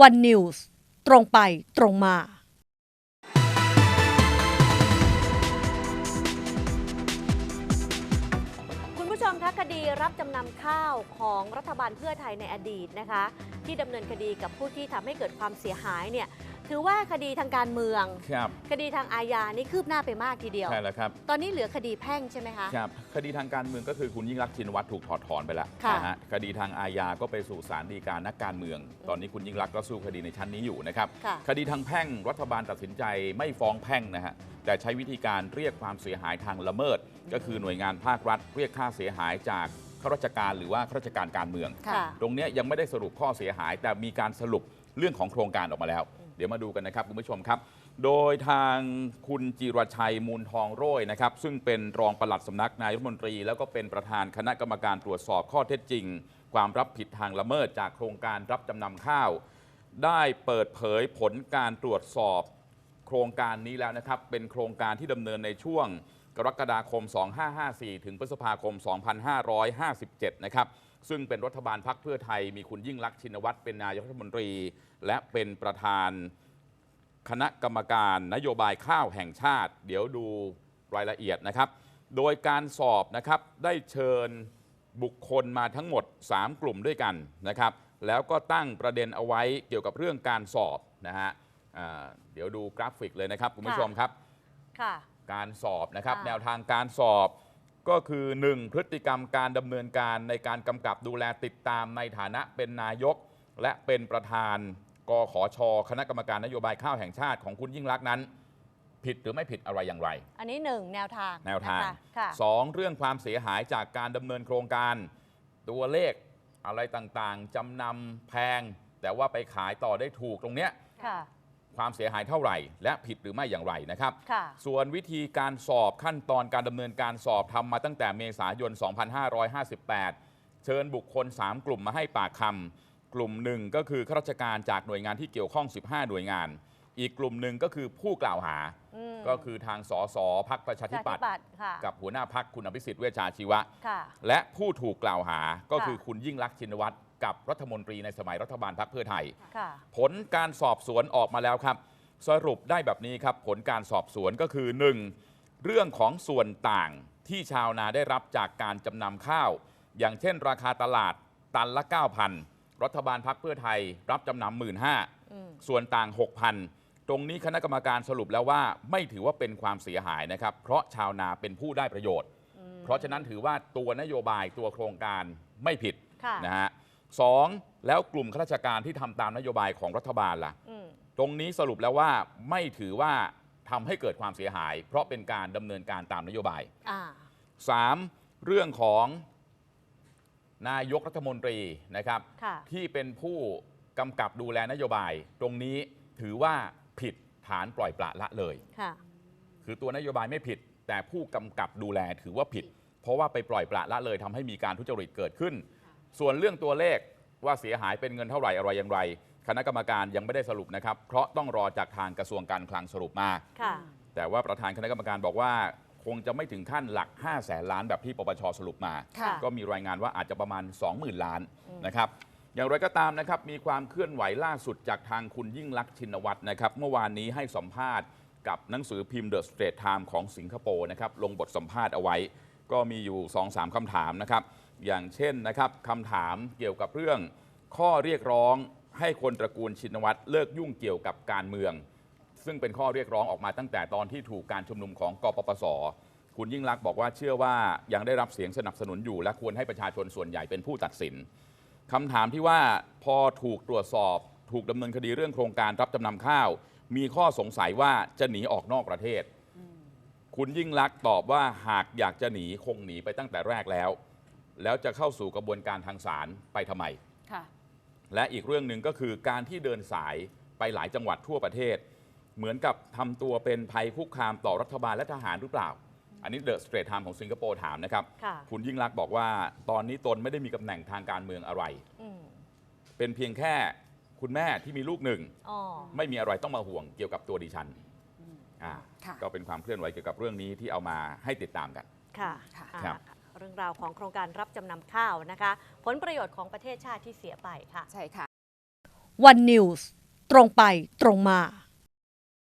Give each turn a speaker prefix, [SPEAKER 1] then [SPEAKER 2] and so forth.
[SPEAKER 1] วันนิวส์ตรงไปตรงมา
[SPEAKER 2] คุณผู้ชมคะคดีรับจำนำข้าวของรัฐบาลเพื่อไทยในอดีตนะคะ ที่ดำเนินคดีกับผู้ที่ทำให้เกิดความเสียหายเนี่ย ถือว่าคดีทางการเมือง
[SPEAKER 3] ครับ
[SPEAKER 2] คดีทางอาญานี่คืบหน้าไปมากทีเดียว
[SPEAKER 3] ใช่แล้วครับ
[SPEAKER 2] ตอนนี้เหลือคดีแพ่งใช่ไหมคะ
[SPEAKER 3] ครับ คดีทางการเมืองก็คือคุณยิ่งรักษณ์ชินวัตรถูกถอดถอนไปแล้ว
[SPEAKER 2] ค่ะ
[SPEAKER 3] นะฮะคดีทางอาญาก็ไปสู่ศาลฎีกานักการเมือง ตอนนี้คุณยิ่งรักษณ์ก็สู้คดีในชั้นนี้อยู่นะครับ
[SPEAKER 2] ค่ะ
[SPEAKER 3] คดีทางแพ่งรัฐบาลตัดสินใจไม่ฟ้องแพ่งนะฮะแต่ใช้วิธีการเรียกความเสียหายทางละเมิด ก็คือหน่วยงานภาครัฐ เรียกค่าเสียหายจากข้าราชการหรือว่าข้าราชการการเมือง
[SPEAKER 2] ค่ะ
[SPEAKER 3] ตรงเนี้ยยังไม่ได้สรุปข้อเสียหาย แต่มีการสรุปเรื่องของโครงการออกมาแล้วเดี๋ยวมาดูกันนะครับคุณผู้ชมครับ โดยทางคุณจิรชัยมูลทองโรยนะครับซึ่งเป็นรองปลัดสำนักนายรัฐมนตรี แล้วก็เป็นประธานคณะกรรมการตรวจสอบข้อเท็จจริง ความรับผิดทางละเมิดจากโครงการรับจำนำข้าว ได้เปิดเผยผลการตรวจสอบโครงการนี้แล้วนะครับ เป็นโครงการที่ดำเนินในช่วงกรกฎาคม 2554 ถึงพฤษภาคม 2557 นะครับ ซึ่งเป็นรัฐบาลพักเพื่อไทยมีคุณยิ่งลักษณ์ชินวัตรเป็นนายกรัฐมนตรี และเป็นประธานคณะกรรมการนโยบายข้าวแห่งชาติ เดี๋ยวดูรายละเอียดนะครับ โดยการสอบนะครับได้เชิญบุคคลมาทั้งหมด 3 กลุ่มด้วยกันนะครับ แล้วก็ตั้งประเด็นเอาไว้เกี่ยวกับเรื่องการสอบนะฮะอ่าเดี๋ยวดูกราฟิกเลยนะครับคุณผู้ชมครับ
[SPEAKER 2] ค่ะ
[SPEAKER 3] การสอบนะครับ
[SPEAKER 2] ค่ะ
[SPEAKER 3] แนวทางการสอบ ก็คือ 1. พฤติกรรมการดำเนินการในการกำกับดูแลติดตามในฐานะเป็นนายก และเป็นประธานกขชคณะกรรมการนโยบายข้าวแห่งชาติของคุณยิ่งรักษณ์นั้น ผิดหรือไม่ผิดอะไรอย่างไร
[SPEAKER 2] อันนี้หนึ่งแนวทาง
[SPEAKER 3] แนวทาง
[SPEAKER 2] นะคะค่ะ
[SPEAKER 3] สองเรื่องความเสียหายจากการดำเนินโครงการ ตัวเลขอะไรต่างๆจำนำแพง แต่ว่าไปขายต่อได้ถูกตรงเนี้ย
[SPEAKER 2] ค่ะ
[SPEAKER 3] ความเสียหายเท่าไหร่ และผิดหรือไม่อย่างไรนะครับ
[SPEAKER 2] ค่ะ
[SPEAKER 3] ส่วนวิธีการสอบขั้นตอนการดำเนินการสอบทำมาตั้งแต่เมษายน 2558 เชิญบุคคล 3 กลุ่มมาให้ปากคำกลุ่มหนึ่งก็คือข้าราชการจากหน่วยงานที่เกี่ยวข้อง 15 หน่วยงาน อีกกลุ่มหนึ่งก็คือผู้กล่าวหา
[SPEAKER 2] อืม
[SPEAKER 3] ก็คือทางสสพักประชาธิปัตย์
[SPEAKER 2] ประชาธิปัตย์ค่ะ
[SPEAKER 3] กับหัวหน้าพักคุณอภิสิทธิ์เวชชาชีวะ
[SPEAKER 2] ค่ะ
[SPEAKER 3] และผู้ถูกกล่าวหาก็
[SPEAKER 2] ค่ะ
[SPEAKER 3] คือคุณยิ่งรักษณ์ชินวัตร กับรัฐมนตรีในสมัยรัฐบาลพักเพื่อไทย
[SPEAKER 2] ค่ะ
[SPEAKER 3] ผลการสอบสวนออกมาแล้วครับ สรุปได้แบบนี้ครับ ผลการสอบสวนก็คือ 1. เรื่องของส่วนต่างที่ชาวนาได้รับจากการจำนำข้าว อย่างเช่น ราคาตลาดตันละ 9,000 รัฐบาลพักเพื่อไทย รับจำนำหมื่นห้า
[SPEAKER 2] อืม
[SPEAKER 3] ส่วนต่าง 6,000 ตรงนี้คณะกรรมการสรุปแล้วว่าไม่ถือว่าเป็นความเสียหายนะครับ เพราะชาวนาเป็นผู้ได้ประโยชน์
[SPEAKER 2] อืม
[SPEAKER 3] เพราะฉะนั้นถือว่าตัวนโยบายตัวโครงการไม่ผิด
[SPEAKER 2] ค่ะ
[SPEAKER 3] นะฮะ สองแล้วกลุ่มข้าราชการที่ทำตามนโยบายของรัฐบาลล่ะ
[SPEAKER 2] อืม
[SPEAKER 3] ตรงนี้สรุปแล้วว่าไม่ถือว่าทำให้เกิดความเสียหาย เพราะเป็นการดำเนินการตามนโยบาย
[SPEAKER 2] อ่า
[SPEAKER 3] 3. เรื่องของนายกรัฐมนตรีนะครับ
[SPEAKER 2] ค่ะ
[SPEAKER 3] ที่เป็นผู้กำกับดูแลนโยบาย ตรงนี้ถือว่าผิดฐานปล่อยปละละเลย
[SPEAKER 2] ค่ะ
[SPEAKER 3] คือตัวนโยบายไม่ผิด แต่ผู้กำกับดูแลถือว่าผิด เพราะว่าไปปล่อยปละละเลยทำให้มีการทุจริตเกิดขึ้น ส่วนเรื่องตัวเลขว่าเสียหายเป็นเงินเท่าไหร่อะไรอย่างไร คณะกรรมการยังไม่ได้สรุปนะครับ เพราะต้องรอจากทางกระทรวงการคลังสรุปมา
[SPEAKER 2] ค่ะ
[SPEAKER 3] แต่ว่าประธานคณะกรรมการบอกว่า คงจะไม่ถึงขั้นหลัก 5 0 0แสนล้านแบบที่ปปชสรุปมา
[SPEAKER 2] ค่ะ
[SPEAKER 3] ก็มีรายงานว่าอาจจะประมาณ 20,000 ล้าน
[SPEAKER 2] อืม
[SPEAKER 3] นะครับ อย่างไรก็ตามนะครับ มีความเคลื่อนไหวล่าสุดจากทางคุณยิ่งลักษณ์ชินวัตรนะครับ เมื่อวานนี้ให้สัมภาษณ์กับหนังสือพิมพ์ The Straits Times ของสิงคโปร์นะครับ ลงบทสัมภาษณ์เอาไว้ ก็มีอยู่ 2-3คำถามนะครับ อย่างเช่นนะครับคำถามเกี่ยวกับเรื่องข้อเรียกร้องให้คนตระกูลชินวัตรเลิกยุ่งเกี่ยวกับการเมือง ซึ่งเป็นข้อเรียกร้องออกมาตั้งแต่ตอนที่ถูกการชุมนุมของกปปส คุณยิ่งลักษณ์บอกว่าเชื่อว่ายังได้รับเสียงสนับสนุนอยู่ และควรให้ประชาชนส่วนใหญ่เป็นผู้ตัดสินคำถามที่ว่าพอถูกตรวจสอบ ถูกดำเนินคดีเรื่องโครงการรับจำนำข้าว มีข้อสงสัยว่าจะหนีออกนอกประเทศ คุณยิ่งลักษณ์ตอบว่าหากอยากจะหนีคงหนีไปตั้งแต่แรกแล้ว แล้วจะเข้าสู่กระบวนการทางศาลไปทำไม
[SPEAKER 4] ค่ะ
[SPEAKER 3] และอีกเรื่องหนึ่งก็คือการที่เดินสายไปหลายจังหวัดทั่วประเทศ เหมือนกับทำตัวเป็นภัยคุกคามต่อรัฐบาลและทหารหรือเปล่า อันนี้เดอะสเตรทไทม์ของสิงคโปร์ถามนะครับ
[SPEAKER 2] ค่ะ
[SPEAKER 3] คุณยิ่งรักษณ์บอกว่าตอนนี้ตนไม่ได้มีตำแหน่งทางการเมืองอะไร
[SPEAKER 2] อืม
[SPEAKER 3] เป็นเพียงแค่คุณแม่ที่มีลูกหนึ่ง
[SPEAKER 2] อ๋อ
[SPEAKER 3] ไม่มีอะไรต้องมาห่วงเกี่ยวกับตัวดิฉันอ่า
[SPEAKER 4] ค่ะ
[SPEAKER 3] ก็เป็นความเคลื่อนไหวเกี่ยวกับเรื่องนี้ที่เอามาให้ติดตามกัน
[SPEAKER 2] ค่ะ
[SPEAKER 4] ค่ะ
[SPEAKER 2] อ่า
[SPEAKER 3] ครับ
[SPEAKER 2] เรื่องราวของโครงการรับจำนำข้าวนะคะ ผลประโยชน์ของประเทศชาติที่เสียไปค่ะ
[SPEAKER 4] ใช่ค่ะ
[SPEAKER 2] วันนิวส์ตรงไปตรงมา